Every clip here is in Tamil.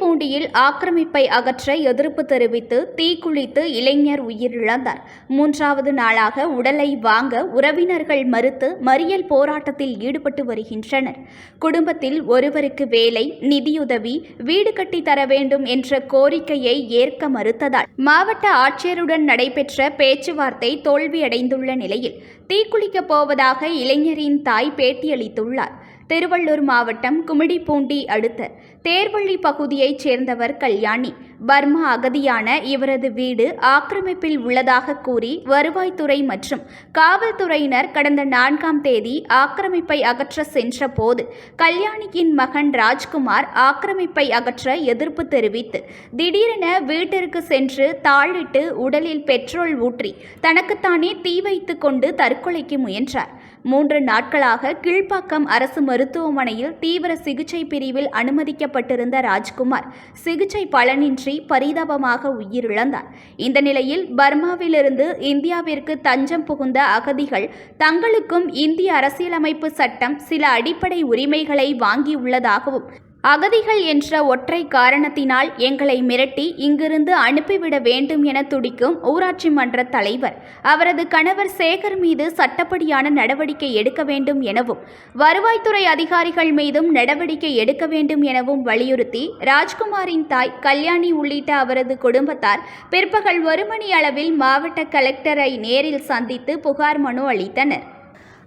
பூண்டியில் ஆக்கிரமிப்பை அகற்ற எதிர்ப்பு தெரிவித்து தீக்குளித்து இளைஞர் உயிரிழந்தார். மூன்றாவது நாளாக உடலை வாங்க உறவினர்கள் மறுத்து மறியல் போராட்டத்தில் ஈடுபட்டு வருகின்றனர். குடும்பத்தில் ஒருவருக்கு வேலை நிதியுதவி வீடு கட்டி தர வேண்டும் என்ற கோரிக்கையை ஏற்க மறுத்ததால் மாவட்ட ஆட்சியருடன் நடைபெற்ற பேச்சுவார்த்தை தோல்வியடைந்துள்ள நிலையில் தீக்குளிக்கப் போவதாக இளைஞரின் தாய் பேட்டியளித்துள்ளார். திருவள்ளூர் மாவட்டம் குமிடிப்பூண்டி அடுத்த தேர்வள்ளி பகுதியைச் சேர்ந்தவர் கல்யாணி. பர்மா அகதியான இவரது வீடு ஆக்கிரமிப்பில் உள்ளதாக கூறி வருவாய்த்துறை மற்றும் காவல்துறையினர் கடந்த நான்காம் தேதி ஆக்கிரமிப்பை அகற்ற சென்றபோது கல்யாணியின் மகன் ராஜ்குமார் ஆக்கிரமிப்பை அகற்ற எதிர்ப்பு தெரிவித்து திடீரென வீட்டிற்கு சென்று தாளிட்டு உடலில் பெட்ரோல் ஊற்றி தனக்குத்தானே தீ வைத்து கொண்டு தற்கொலைக்கு முயன்றார். மூன்று நாட்களாக கீழ்ப்பாக்கம் அரசு மருத்துவமனையில் தீவிர சிகிச்சை பிரிவில் அனுமதிக்கப்பட்டிருந்த ராஜ்குமார் சிகிச்சை பலனின்றி பரிதாபமாக உயிரிழந்தார். இந்த நிலையில் பர்மாவிலிருந்து இந்தியாவிற்கு தஞ்சம் புகுந்த அகதிகள் தங்களுக்கும் இந்திய அரசியலமைப்பு சட்டம் சில அடிப்படை உரிமைகளை வாங்கியுள்ளதாகவும் அகதிகள் என்ற ஒற்றை காரணத்தினால் எங்களை மிரட்டி இங்கிருந்து அனுப்பிவிட வேண்டும் என துடிக்கும் ஊராட்சி மன்ற தலைவர் அவரது கணவர் சேகர் மீது சட்டப்படியான நடவடிக்கை எடுக்க வேண்டும் எனவும் வருவாய்த்துறை அதிகாரிகள் மீதும் நடவடிக்கை எடுக்க வேண்டும் எனவும் வலியுறுத்தி ராஜ்குமாரின் தாய் கல்யாணி உள்ளிட்ட அவரது குடும்பத்தார் பிற்பகல் ஒரு மணி அளவில் மாவட்ட கலெக்டரை நேரில் சந்தித்து புகார் மனு அளித்தனர்.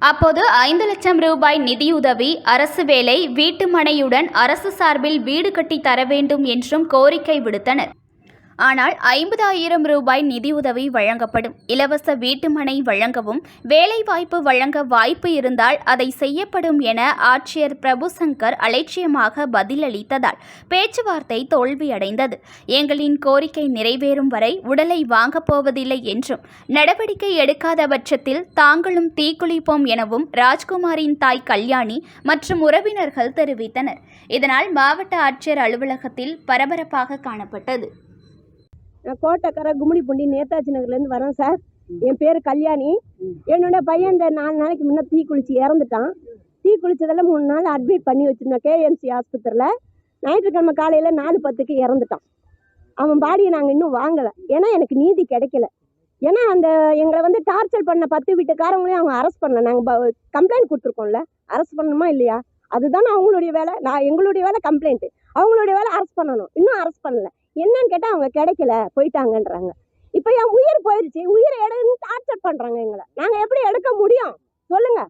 அப்போது ஐந்து லட்சம் ரூபாய் நிதியுதவி அரசு வேலை வீட்டு மனையுடன் அரசு சார்பில் வீடு கட்டி தர வேண்டும் என்றும் கோரிக்கை விடுத்தனர். ஆனால் ஐம்பதாயிரம் ரூபாய் நிதியுதவி வழங்கப்படும். இலவச வீட்டுமனை வழங்கவும் வேலைவாய்ப்பு வழங்க வாய்ப்பு இருந்தால் அதை செய்யப்படும் என ஆட்சியர் பிரபு சங்கர் அலட்சியமாக பதிலளித்ததால் பேச்சுவார்த்தை தோல்வியடைந்தது. எங்களின் கோரிக்கை நிறைவேறும் வரை உடலை வாங்கப் போவதில்லை என்றும் நடவடிக்கை எடுக்காத பட்சத்தில் தாங்களும் தீக்குளிப்போம் எனவும் ராஜ்குமாரின் தாய் கல்யாணி மற்றும் உறவினர்கள் தெரிவித்தனர். இதனால் மாவட்ட ஆட்சியர் அலுவலகத்தில் பரபரப்பாக காணப்பட்டது. நான் கோட்டக்கரை கும்மிடிப்பூண்டி நேதாஜி நகர்லேருந்து வரேன் சார். என் பேர் கல்யாணி. என்னோட பையன் இந்த நாலு நாளைக்கு முன்னே தீ குளிச்சு இறந்துட்டான். தீ குளிச்சதில் மூணு நாள் அட்மிட் பண்ணி வச்சுருந்தோம் கேஎம்சி ஆஸ்பத்திரியில். ஞாயிற்றுக்கிழமை காலையில் நாலு பத்துக்கு இறந்துட்டான். அவன் பாடியை நாங்கள் இன்னும் வாங்கலை. ஏன்னா எனக்கு நீதி கிடைக்கல. ஏன்னா அந்த எங்களை வந்து டார்ச்சர் பண்ண பத்து வீட்டுக்காரங்களையும் அவங்க அரெஸ்ட் பண்ணல. நாங்கள் கம்ப்ளைண்ட் கொடுத்துருக்கோம்ல. அரெஸ்ட் பண்ணணுமா இல்லையா? அதுதானே அவங்களுடைய வேலை. நான் எங்களுடைய வேலை கம்ப்ளைண்ட்டு அவங்களுடைய வேலை அரெஸ்ட் பண்ணணும். இன்னும் அரெஸ்ட் பண்ணல. என்னன்னு கேட்டால் அவங்க கிடைக்கல போயிட்டாங்கன்றாங்க. இப்போ என் உயிர் போயிடுச்சு உயிரை எடுன்னு டார்ச்சர் பண்ணுறாங்க எங்களை. நாங்கள் எப்படி எடுக்க முடியும்? சொல்லுங்கள்